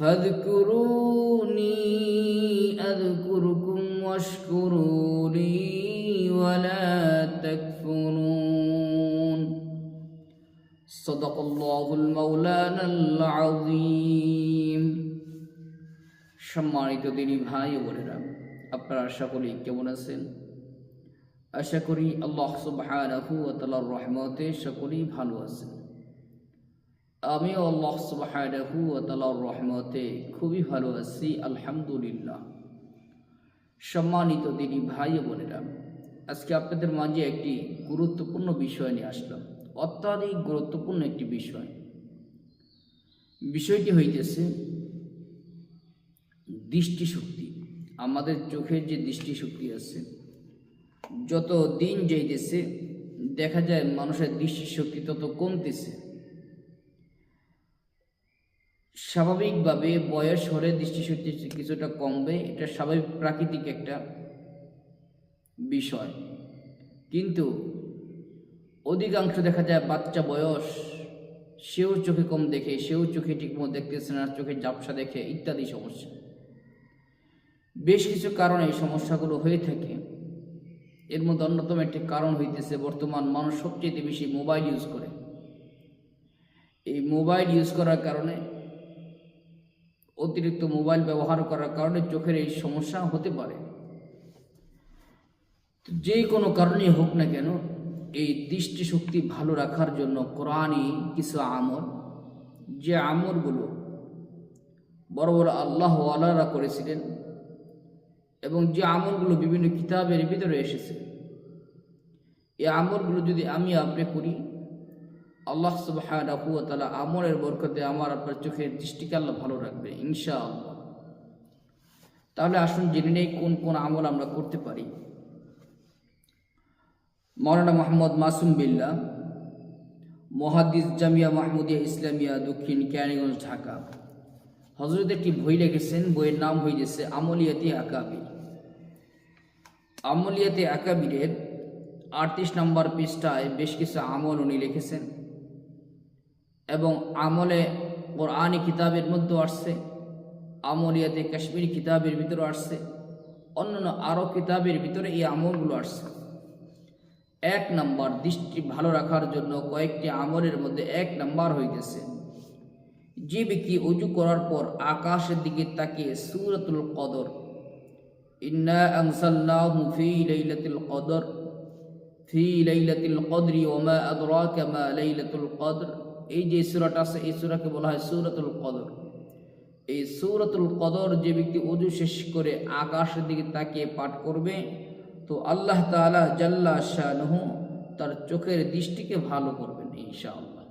فاذكروني أذكركم واشكروا لي ولا تكفرون صدق الله المولانا العظيم সম্মানিত দিনী ভাই ও বোনেরা আপনারা সকলেই কেমন আছেন আশা করি আল্লাহ সুবহানাহু ওয়া তাআলার রহমতে সকলেই ভালো আছেন আমিও আল্লাহ সুবহানাহু ওয়া তাআলার রহমতে খুবই ভালো আছি, আলহামদুলিল্লাহ। সম্মানিত দিনী ভাই বোনেরা, আজকে আপনাদের মাঝে একটি গুরুত্বপূর্ণ বিষয় নিয়ে আসলাম। অত্যাধিক গুরুত্বপূর্ণ একটি বিষয়। বিষয়টি হইতেছে দৃষ্টিশক্তি। আমাদের চোখের যে দৃষ্টিশক্তি আছে যত দিন যাইতেছে, দেখা যায় মানুষের দৃষ্টিশক্তি তত কমতেছে। স্বাভাবিকভাবে বয়স হলে দৃষ্টিশক্তি কিছুটা কমবে, এটা স্বাভাবিক প্রাকৃতিক একটা বিষয়। কিন্তু অধিকাংশ দেখা যায় বাচ্চা বয়স, সেও চোখে কম দেখে, সেও চোখে ঠিকমতো দেখতেছে না, চোখে ঝাপসা দেখে, ইত্যাদি সমস্যা। বেশ কিছু কারণে এই সমস্যাগুলো হয়ে থাকে। এর মধ্যে অন্যতম একটি কারণ হইতেছে বর্তমান মানুষ সবচেয়ে বেশি মোবাইল ইউজ করে। এই মোবাইল ইউজ করার কারণে অতিরিক্ত মোবাইল ব্যবহার করার কারণে চোখের এই সমস্যা হতে পারে। যে কোনো কারণেই হোক না কেন, এই দৃষ্টিশক্তি ভালো রাখার জন্য কোরআনই কিছু আমল। যে আমলগুলো বড় বড় আল্লাহ আল্লাহরা করেছিলেন এবং যে আমলগুলো বিভিন্ন কিতাবের ভিতরে এসেছে, এই আমলগুলো যদি আমি আপনি করি আল্লাহ সুবহানাহু ওয়া তাআলা আমলের বরকতে আমার আপনার চোখের দৃষ্টিকে আল্লাহ ভালো রাখবে, ইনশাআল্লাহ। তাহলে আসুন জেনে নেই কোন কোন আমল আমরা করতে পারি। মৌলানা মোহাম্মদ মাসুম বিল্লা মহাদিস জামিয়া মাহমুদিয়া ইসলামিয়া, দক্ষিণ ক্যানিগঞ্জ ঢাকা। হজরত একটি বই লিখেছেন, বইয়ের নাম হয়ে গেছে আমলিয়াতি আকাবির। আমলিয়াতে আকাবিরের আটত্রিশ নম্বর পৃষ্ঠায় বেশ কিছু আমল উনি লিখেছেন। এবং আমলে কোরআনি কিতাবের মধ্যেও আসছে, আমলিয়াতে কাশ্মীরি কিতাবের ভিতরে আসছে, অন্যান্য আরও কিতাবের ভিতরে এই আমলগুলো আসছে। এক নাম্বার, দৃষ্টি ভালো রাখার জন্য কয়েকটি আমলের মধ্যে এক নাম্বার হইতেছে, যে ব্যক্তি উজু করার পর আকাশের দিকে তাকিয়ে সুরতুল কদর, ইন্না ফি কদর ফি কদর। এই যে সূরাটা আছে, এই সূরাকে বলা হয় সূরাতুল কদর। এই সূরাতুল কদর যে ব্যক্তি উজু শেষ করে আকাশের দিকে তাকিয়ে পাঠ করবে, তো আল্লাহ তাআলা জাল্লা শাহনহু তার চোখের দৃষ্টিকে ভালো করবেন ইনশাআল্লাহ।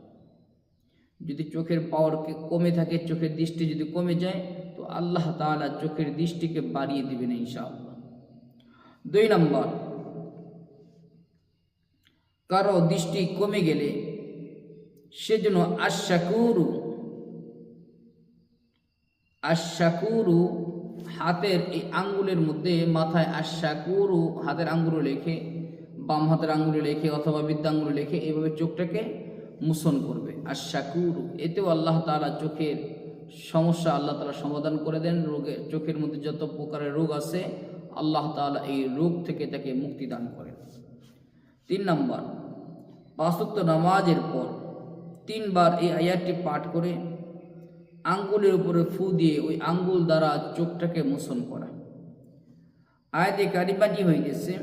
যদি চোখের পাওয়ার কমে থাকে, চোখের দৃষ্টি যদি কমে যায়, তো আল্লাহ তাআলা চোখের দৃষ্টিকে বাড়িয়ে দিবেন ইনশাআল্লাহ। দুই নম্বর, কারও দৃষ্টি কমে গেলে সেজন্য আশাকুরু আশাকুরু হাতের এই আঙ্গুলের মধ্যে মাথায় আশাকুরু হাতের আঙ্গুল লেখে বাম হাতের আঙ্গুলে লেখে অথবা বিদ্যাঙ্গুলে লেখে এভাবে চোখটাকে মুসন করবে। আর শাকুরু এতেও আল্লাহ তালা চোখের সমস্যা আল্লাহ তালা সমাধান করে দেন। রোগে চোখের মধ্যে যত প্রকারের রোগ আছে, আল্লাহ তালা এই রোগ থেকে তাকে মুক্তি দান করেন। তিন নম্বর, পাঁচত্ব নামাজের পর তিনবার এই আয়াতটি পাঠ করে আঙ্গুলের উপরে ফু দিয়ে ওই আঙ্গুল দ্বারা চোখটাকে মোচন করা আয়াতে কারিমাটি হয়ে গেছে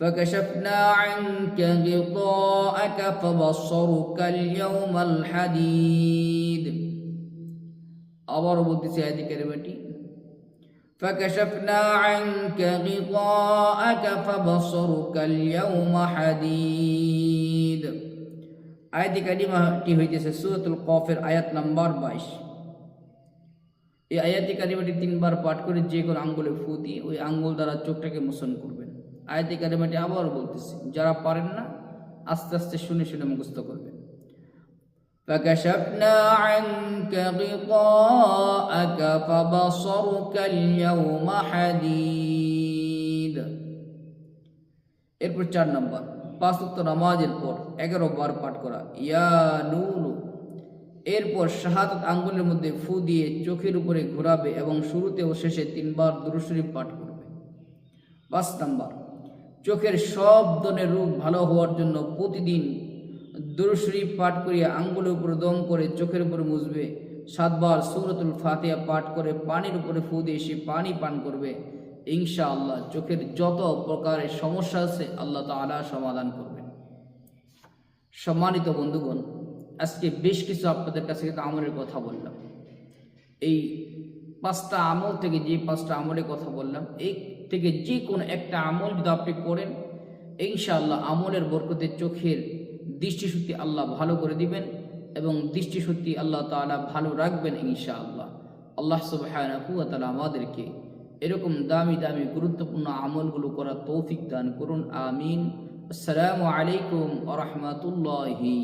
فكشفنا عنك غطاءك فبصرك اليوم الحديد আবার বলতেছি আয়াতি কারিমাটি فكشفنا عنك غطاءك فبصرك اليوم حديد আয়াতি কারিমাটি হইতেছে সুরতুল কফের আয়াত নাম্বার বাইশ এই আয়াতি কারিমাটি তিনবার পাঠ করে যে কোনো আঙ্গুলে ফু দিয়ে ওই আঙ্গুল দ্বারা চোখটাকে মোচন করবেন আয়াতি কারিমাটি আবার বলতেছি যারা পারেন না আস্তে আস্তে শুনে শুনে মুখস্থ করবেন فكشفنا عنك غطاءك فبصرك اليوم حديد এরপর চার নম্বর পাঁচ উক্ত নামাজের পর এগারো বার পাঠ করা। ইয়া নুনু। এরপর শাহাদত আঙ্গুলের মধ্যে ফু দিয়ে চোখের উপরে ঘোরাবে এবং শুরুতে ও শেষে তিনবার দুরুশরীফ পাঠ করবে। পাঁচ নাম্বার। চোখের সব ধরনের রোগ ভালো হওয়ার জন্য প্রতিদিন দুরুশরীফ পাঠ করিয়া আঙ্গুলের উপরে দম করে চোখের উপরে মুছবে। সাতবার সুরতুল ফাতিহা পাঠ করে পানির উপরে ফু দিয়ে সে পানি পান করবে। ইনশা আল্লাহ চোখের যত প্রকারের সমস্যা আছে আল্লাহ তাআলা সমাধান করবেন সম্মানিত বন্ধুগণ, আজকে বেশ কিছু আপনাদের কাছে কিন্তু আমলের কথা বললাম। এই পাঁচটা আমল থেকে যে পাঁচটা আমলের কথা বললাম এই থেকে যে কোনো একটা আমল যদি আপনি করেন, ইনশাআল্লাহ আমলের বরকতে চোখের দৃষ্টিশক্তি আল্লাহ ভালো করে দিবেন এবং দৃষ্টিশক্তি আল্লাহ তাআলা ভালো রাখবেন ইনশাআল্লাহ। আল্লাহ ওয়া তাআলা আমাদেরকে এরকম দামি দামি গুরুত্বপূর্ণ আমলগুলো করার তৌফিক দান করুন আমিন। আসসালামু আলাইকুম আ রহমতুল্লাহি